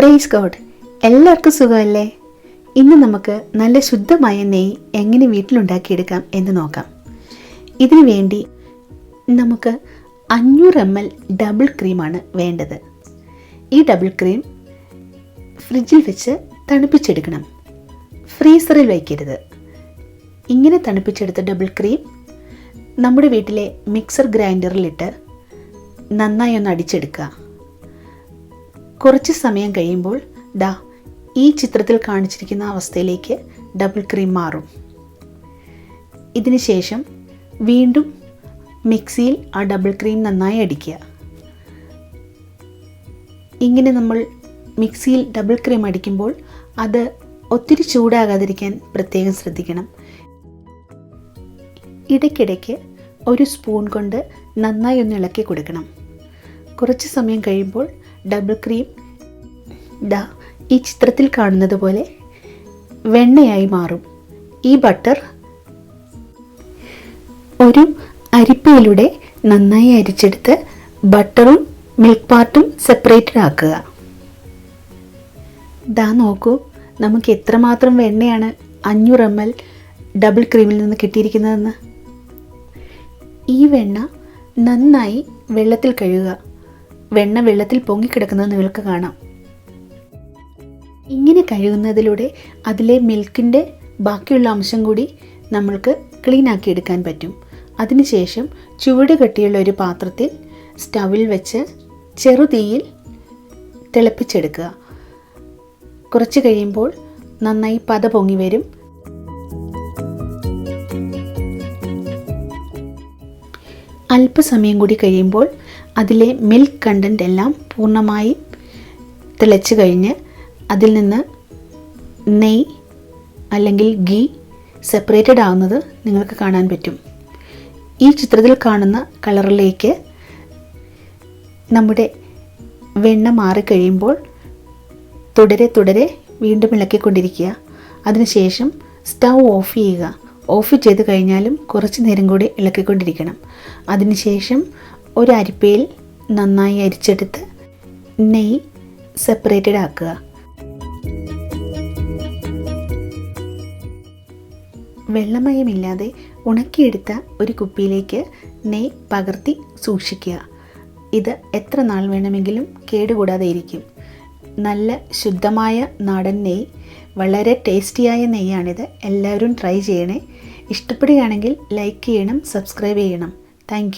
Praise God എല്ലാവർക്കും സുഖമല്ലേ? ഇന്ന് നമുക്ക് നല്ല ശുദ്ധമായ നെയ്യ് എങ്ങനെ വീട്ടിലുണ്ടാക്കിയെടുക്കാം എന്ന് നോക്കാം. ഇതിനു വേണ്ടി നമുക്ക് അഞ്ഞൂറ് എം എൽ ഡബിൾ ക്രീമാണ് വേണ്ടത്. ഈ ഡബിൾ ക്രീം ഫ്രിഡ്ജിൽ വെച്ച് തണുപ്പിച്ചെടുക്കണം. ഫ്രീസറിൽ വയ്ക്കരുത്. ഇങ്ങനെ തണുപ്പിച്ചെടുത്ത ഡബിൾ ക്രീം നമ്മുടെ വീട്ടിലെ മിക്സർ ഗ്രൈൻഡറിലിട്ട് നന്നായി ഒന്ന് അടിച്ചെടുക്കുക. കുറച്ച് സമയം കഴിയുമ്പോൾ ദാ ഈ ചിത്രത്തിൽ കാണിച്ചിരിക്കുന്ന അവസ്ഥയിലേക്ക് ഡബിൾ ക്രീം മാറും. ഇതിന് ശേഷം വീണ്ടും മിക്സിയിൽ ആ ഡബിൾ ക്രീം നന്നായി അടിക്കുക. ഇങ്ങനെ നമ്മൾ മിക്സിയിൽ ഡബിൾ ക്രീം അടിക്കുമ്പോൾ അത് ഒത്തിരി ചൂടാകാതിരിക്കാൻ പ്രത്യേകം ശ്രദ്ധിക്കണം. ഇടയ്ക്കിടയ്ക്ക് ഒരു സ്പൂൺ കൊണ്ട് നന്നായി ഒന്ന് ഇളക്കി കൊടുക്കണം. കുറച്ച് സമയം കഴിയുമ്പോൾ ഡബിൾ ക്രീം ദാ ഈ ചിത്രത്തിൽ കാണുന്നത് പോലെ വെണ്ണയായി മാറും. ഈ ബട്ടർ ഒരു അരിപ്പയിലൂടെ നന്നായി അരിച്ചെടുത്ത് ബട്ടറും മിൽക്ക് പാർട്ടും സെപ്പറേറ്റഡ് ആക്കുക. ദാ നോക്കൂ. നമുക്ക് എത്രമാത്രം വെണ്ണയാണ് അഞ്ഞൂറ് എം എൽ ഡബിൾ ക്രീമിൽ നിന്ന് കിട്ടിയിരിക്കുന്നതെന്ന്. ഈ വെണ്ണ നന്നായി വെള്ളത്തിൽ കഴുകുക. വെണ്ണ വെള്ളത്തിൽ പൊങ്ങിക്കിടക്കുന്നത് നിങ്ങൾക്ക് കാണാം. ഇങ്ങനെ കഴുകുന്നതിലൂടെ അതിലെ മിൽക്കിന്റെ ബാക്കിയുള്ള അംശം കൂടി നമ്മൾക്ക് ക്ലീൻ ആക്കി എടുക്കാൻ പറ്റും. അതിനുശേഷം ചുവട് കെട്ടിയുള്ള ഒരു പാത്രത്തിൽ സ്റ്റവിൽ വെച്ച് ചെറുതീയിൽ തിളപ്പിച്ചെടുക്കുക. കുറച്ച് കഴിയുമ്പോൾ നന്നായി പത പൊങ്ങി വരും. അല്പസമയം കൂടി കഴിയുമ്പോൾ അതിലെ മിൽക്ക് കണ്ടന്റ് എല്ലാം പൂർണമായി തിളച്ച് കഴിഞ്ഞ് അതിൽ നിന്ന് നെയ് അല്ലെങ്കിൽ ഗീ സെപ്പറേറ്റഡ് ആവുന്നത് നിങ്ങൾക്ക് കാണാൻ പറ്റും. ഈ ചിത്രത്തിൽ കാണുന്ന കളറിലേക്ക് നമ്മുടെ വെണ്ണ മാറിക്കഴിയുമ്പോൾ തുടരെ തുടരെ വീണ്ടും ഇളക്കിക്കൊണ്ടിരിക്കുക. അതിനുശേഷം സ്റ്റൗ ഓഫ് ചെയ്യുക. ഓഫ് ചെയ്ത് കഴിഞ്ഞാലും കുറച്ച് നേരം കൂടി ഇളക്കിക്കൊണ്ടിരിക്കണം. അതിനുശേഷം ഒരു അരിപ്പയിൽ നന്നായി അരിച്ചെടുത്ത് നെയ്യ് സെപ്പറേറ്റഡ് ആക്കുക. വെള്ളമയമില്ലാതെ ഉണക്കിയെടുത്ത ഒരു കുപ്പിയിലേക്ക് നെയ് പകർത്തി സൂക്ഷിക്കുക. ഇത് എത്ര നാൾ വേണമെങ്കിലും കേടുകൂടാതെ ഇരിക്കും നല്ല ശുദ്ധമായ നാടൻ നെയ്യ് വളരെ ടേസ്റ്റിയായ നെയ്യാണിത്. എല്ലാവരും ട്രൈ ചെയ്യണേ. ഇഷ്ടപ്പെടുകയാണെങ്കിൽ ലൈക്ക് ചെയ്യണം സബ്സ്ക്രൈബ് ചെയ്യണം. താങ്ക്